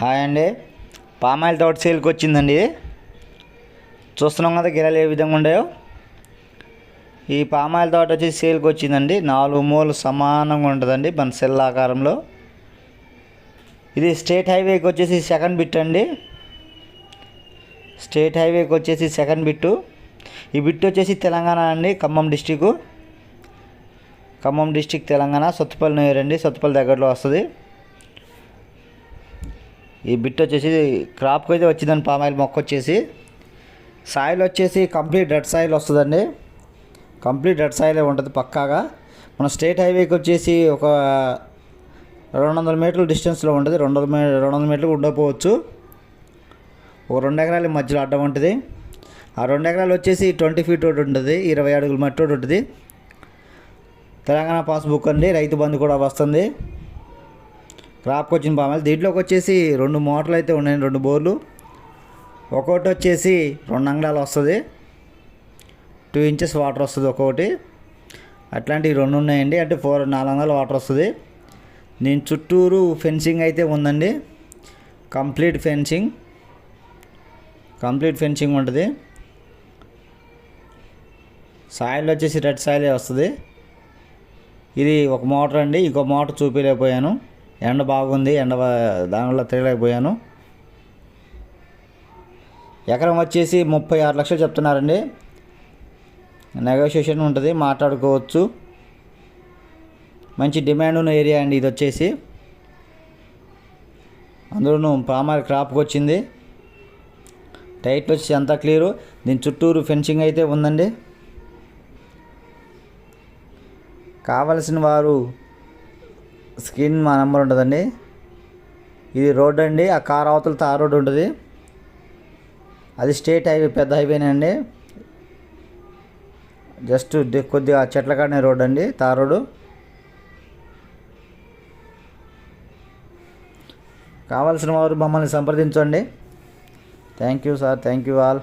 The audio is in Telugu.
హాయ్ అండి. పామాయిల్ తోట సేల్కి వచ్చిందండి. ఇది చూస్తున్నాం కదా గిరాలు ఏ విధంగా ఉండేవో ఈ పామాయిల్ తోట వచ్చి సేల్కి వచ్చిందండి. నాలుగు మూలు సమానంగా ఉంటుందండి మన సెల్ ఆకారంలో. ఇది స్టేట్ హైవేకి వచ్చేసి సెకండ్ బిట్ అండి. స్టేట్ హైవేకి వచ్చేసి సెకండ్ బిట్టు. ఈ బిట్ వచ్చేసి తెలంగాణ అండి ఖమ్మం డిస్టిక్ ఖమ్మం డిస్టిక్ తెలంగాణ సొత్తుపల్లి నేరండి సొత్తుపల్లి దగ్గరలో వస్తుంది. ఈ బిట్ వచ్చేసి క్రాప్కి అయితే వచ్చిందండి పామాయిల్ మొక్క వచ్చేసి. సాయిల్ వచ్చేసి కంప్లీట్ రెడ్ సాయిల్ వస్తుందండి. కంప్లీట్ రెడ్ సాయిలే ఉంటుంది పక్కాగా. మన స్టేట్ హైవేకి వచ్చేసి ఒక రెండు వందల మీటర్ల డిస్టెన్స్లో ఉంటుంది. రెండు వందల మీ రెండు వందల మీటర్లు ఉండకపోవచ్చు. ఒక రెండు ఎకరాల మధ్యలో అడ్డం ఉంటుంది. ఆ రెండు ఎకరాలు వచ్చేసి ట్వంటీ ఫీట్ ఒకటి ఉంటుంది. ఇరవై అడుగుల మట్టి ఒకటి ఉంటుంది. తెలంగాణ పాస్బుక్ అండి. రైతు బంధు కూడా వస్తుంది. క్రాప్కి వచ్చిన పామాయిల్ దీంట్లోకి వచ్చేసి రెండు మోటార్లు అయితే ఉన్నాయి రెండు బోర్లు. ఒక్కొక్కటి వచ్చేసి రెండు అంగళాలు వస్తుంది. టూ ఇంచెస్ వాటర్ వస్తుంది ఒక్కొక్కటి. అట్లాంటివి రెండు ఉన్నాయండి. అంటే ఫోర్ నాలుగు వందల వాటర్ వస్తుంది. దీని చుట్టూరు ఫెన్సింగ్ అయితే ఉందండి. కంప్లీట్ ఫెన్సింగ్ కంప్లీట్ ఫెన్సింగ్ ఉంటుంది. సాయిల్ వచ్చేసి రెడ్ సాయిలే వస్తుంది. ఇది ఒక మోటార్ అండి. ఇంకో మోటార్ చూపించలేకపోయాను ఎండ బాగుంది ఎండ దానివల్ల తిరగలేకపోయాను. ఎకరం వచ్చేసి ముప్పై ఆరు లక్షలు చెప్తున్నారండి. నెగోషియేషన్ ఉంటుంది మాట్లాడుకోవచ్చు. మంచి డిమాండ్ ఉన్న ఏరియా అండి ఇది వచ్చేసి. అందులోనూ పామాయిల్ క్రాప్కి వచ్చింది. టైట్లు వచ్చి అంతా క్లియరు. దీని చుట్టూరు ఫెన్సింగ్ అయితే ఉందండి. కావలసిన వారు స్క్రీన్ మా నెంబర్ ఉంటుందండి. ఇది రోడ్ అండి. ఆ కార్ అవతల తార్ రోడ్ ఉంటుంది. అది స్టేట్ హైవే పెద్ద హైవేనే అండి. జస్ట్ కొద్దిగా చెట్ల కాడనే రోడ్ అండి తార్ రోడ్డు కావాల్సిన వారు మమ్మల్ని సంప్రదించండి. Thank you sir. Thank you all.